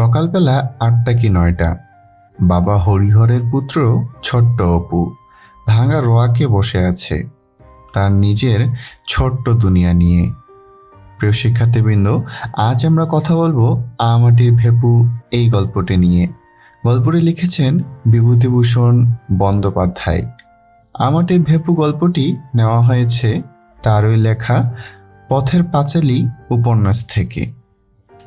সকালবেলা আটটা কি নয়টা। বাবা হরিহরের পুত্র ছোট্ট অপু ভাঙা রোয়াকে বসে আছে তার নিজের ছোট্ট দুনিয়া নিয়ে। প্রিয় শিক্ষার্থীবৃন্দ, আজ আমরা কথা বলব আমাটির ভেপু এই গল্পটি নিয়ে। গল্পটি লিখেছেন বিভূতিভূষণ বন্দ্যোপাধ্যায়। আমাটির ভেপু গল্পটি নেওয়া হয়েছে তারই লেখা পথের পাঁচালী উপন্যাস থেকে।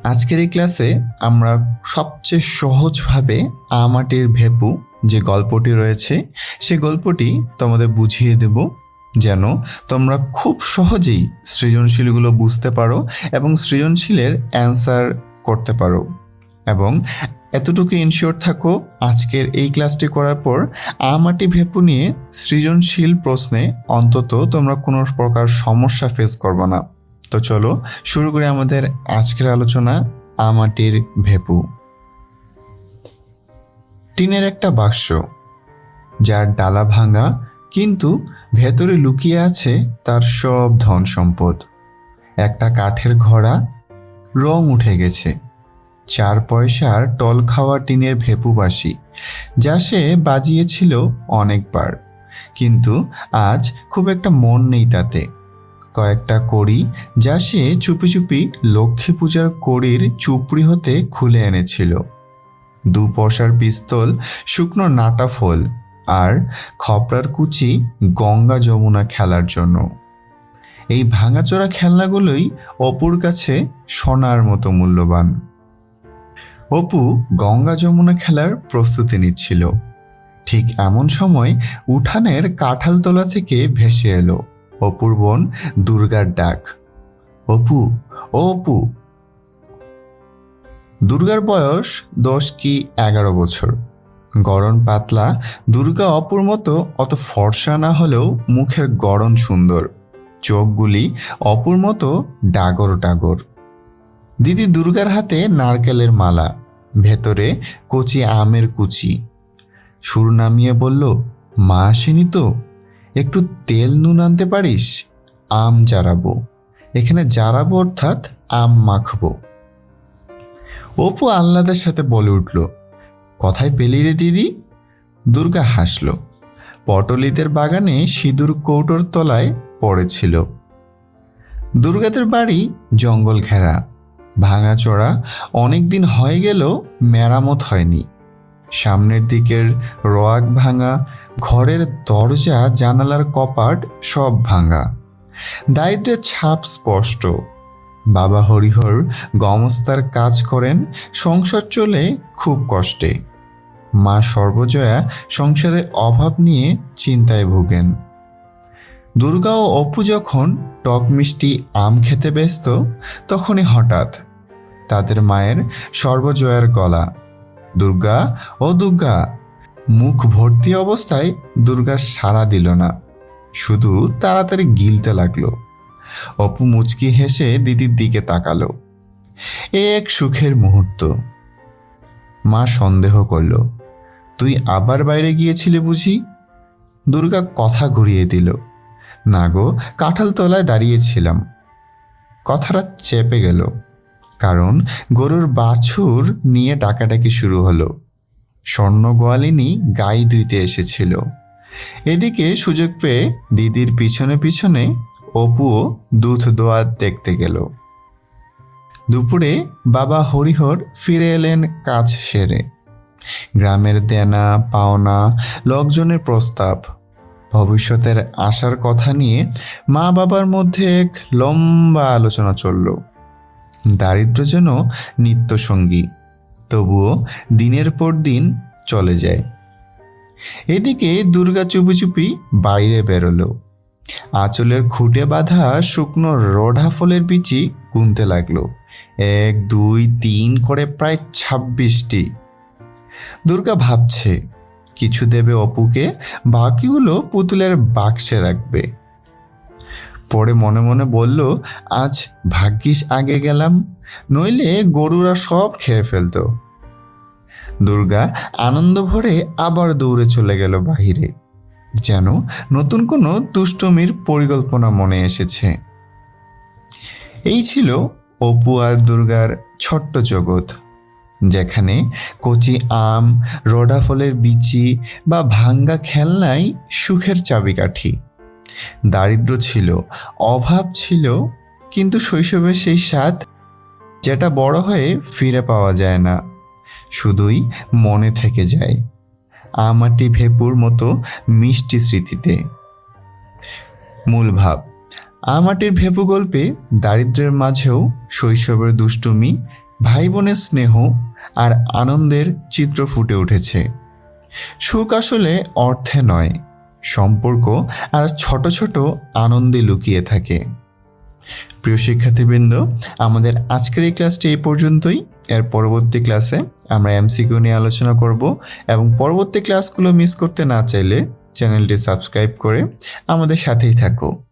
আজকের এই ক্লাসে আমরা সবচেয়ে সহজভাবে আমাটির ভেপু যে গল্পটি রয়েছে, সে গল্পটি তোমাদের বুঝিয়ে দেব যেন তোমরা খুব সহজেই সৃজনশীলগুলো বুঝতে পারো এবং সৃজনশীলের অ্যান্সার করতে পারো। এবং এতটুকু ইনশিওর থাকো, আজকের এই ক্লাসটি করার পর আমাটি ভেপু নিয়ে সৃজনশীল প্রশ্নে অন্তত তোমরা কোনো প্রকার সমস্যা ফেস করবে না। তো চলো শুরু করি আমাদের আজকের আলোচনা আমাটির ভেপু। টিনের একটা বাক্স, যার ডালা ভাঙা, কিন্তু ভেতরে লুকিয়ে আছে তার সব ধন সম্পদ। একটা কাঠের ঘোড়া, রং উঠে গেছে। চার পয়সার টল খাওয়া টিনের ভেপুবাসী, যা সে বাজিয়েছিল অনেকবার। কিন্তু আজ খুব একটা মন নেই তাতে। কয়েকটা কড়ি যা সে চুপি চুপি লক্ষ্মী পূজার কড়ির চুপড়ি হতে খুলে এনেছিল। দু পয়সার পিস্তল, শুকনো নাটা ফল আর খপড়ার কুচি গঙ্গা যমুনা খেলার জন্য। এই ভাঙাচোরা খেলনাগুলোই অপুর কাছে সোনার মতো মূল্যবান। অপু গঙ্গা যমুনা খেলার প্রস্তুতি নিচ্ছিল। ঠিক এমন সময় উঠানের কাঁঠালতলা থেকে ভেসে এলো। অপুর বোন দুর্গার ডাক। অপু, ও অপু। দুর্গার বয়স দশ কি এগারো বছর। গড়ন পাতলা, দুর্গা অপুর মতো অত ফর্সা না হলেও মুখের গড়ন সুন্দর। চোখগুলি অপুর মতো ডাগর ডাগর দিদি দুর্গার হাতে নারকেলের মালা, ভেতরে কচি আমের কুচি। সুর নামিয়ে বলল, মা আসেনি তো? একটু তেল নুন আনতে পারিস? আম জারাবো। এখানে জারাবো অর্থাৎ আম মাখবো। অপু আহ্লাদের সাথে বলে উঠল, কথায় পেলি রে দিদি? দুর্গা হাসল, পটলিদের বাগানে সিঁদুর কৌটোর তলায় পড়েছিল। দুর্গাদের বাড়ি জঙ্গল ঘেরা ভাঙাচোরা অনেক দিন হয়ে গেল মেরামত হয়নি। সামনের দিকের রোয়াক ভাঙা ঘরের দরজা, জানালার কপাট সব ভাঙা। দারিদ্রের ছাপ স্পষ্ট। বাবা হরিহর গমস্তার কাজ করেন, সংসার চলে খুব কষ্টে। মা সর্বজয়া সংসারের অভাব নিয়ে চিন্তায় ভোগেন। দুর্গা ও অপু যখন টক মিষ্টি আম খেতে ব্যস্ত, তখনই হঠাৎ তাদের মায়ের সর্বজয়ার গলা, দুর্গা, ও দুর্গা মুখ ভর্তি অবস্থায় দুর্গা সাড়া দিল না। শুধু তাড়াতাড়ি গিলতে লাগল। অপু মুচকি হেসে দিদির দিকে তাকালো। এ এক সুখের মুহূর্ত। মা সন্দেহ করল, তুই আবার বাইরে গিয়েছিলে বুঝি? দুর্গা কথা ঘুরিয়ে দিল, না গো কাঁঠাল তলায় দাঁড়িয়েছিলাম। কথাটা চেপে গেল, কারণ গরুর বাছুর নিয়ে ডাকাডাকি শুরু হলো। স্বর্ণ গোয়ালিনী গাই ধুইতে এসেছিল। এদিকে সুযোগ পেয়ে দিদির পিছনে পিছনে অপুও দুধ দোয়া দেখতে গেল। দুপুরে বাবা হরিহর ফিরে এলেন কাজ সেরে। গ্রামের দেনা, পাওনা, লোকজনের প্রস্তাব, ভবিষ্যতের আশার কথা নিয়ে মা বাবার মধ্যে এক লম্বা আলোচনা চলল। দারিদ্র যেন নিত্যসঙ্গী। তবুও দিনের পর দিন চলে যায়। এদিকে দুর্গা চুপি চুপি বাইরে বেরোলো। আঁচলের খুঁটে বাঁধা শুকনো রোঢা ফলের বিচি গুনতে লাগল। এক, দুই, তিন করে প্রায় ছাব্বিশটি। দুর্গা ভাবছে, কিছু দেবে অপুকে, বাকিগুলো পুতুলের বাক্সে রাখবে। পরে মনে মনে বলল, আজ ভাগ্যিস আগে গেলাম, নইলে গরুরা সব খেয়ে ফেলতো। দুর্গা আনন্দ ভরে আবার দৌড়ে চলে গেল বাহিরে। যেন নতুন কোনো দুষ্টমির পরিকল্পনা মনে এসেছে। এই ছিল অপু আর দুর্গার ছোট্ট জগৎ, যেখানে কচি আম, রোডা ফলের বিচি বা ভাঙ্গা খেলনাই সুখের চাবিকাঠি। দারিদ্র ছিল, অভাব ছিল, কিন্তু শৈশবের সেই স্বাদ যেটা বড় হয়ে ফিরে পাওয়া যায় না। শুধুই মনে থেকে যায়। আমাটি ভেপুর মতো মিষ্টি স্মৃতিতে। মূল ভাব, আমাটির ভেপু গল্পে দারিদ্র্যের মাঝেও শৈশবের দুষ্টুমি ভাই বোনের স্নেহ আর আনন্দের চিত্র ফুটে উঠেছে। সুখ আসলে অর্থে নয়, সম্পর্ক আর ছোট ছোট আনন্দে লুকিয়ে থাকে। প্রিয় শিক্ষার্থীবৃন্দ, আমাদের আজকের এই ক্লাসটি এই পর্যন্তই। এর পরবর্তী ক্লাসে আমরা এমসিকিউ নিয়ে আলোচনা করব এবং পরবর্তী ক্লাসগুলো মিস করতে না চাইলে চ্যানেলটি সাবস্ক্রাইব করে আমাদের সাথেই থাকো।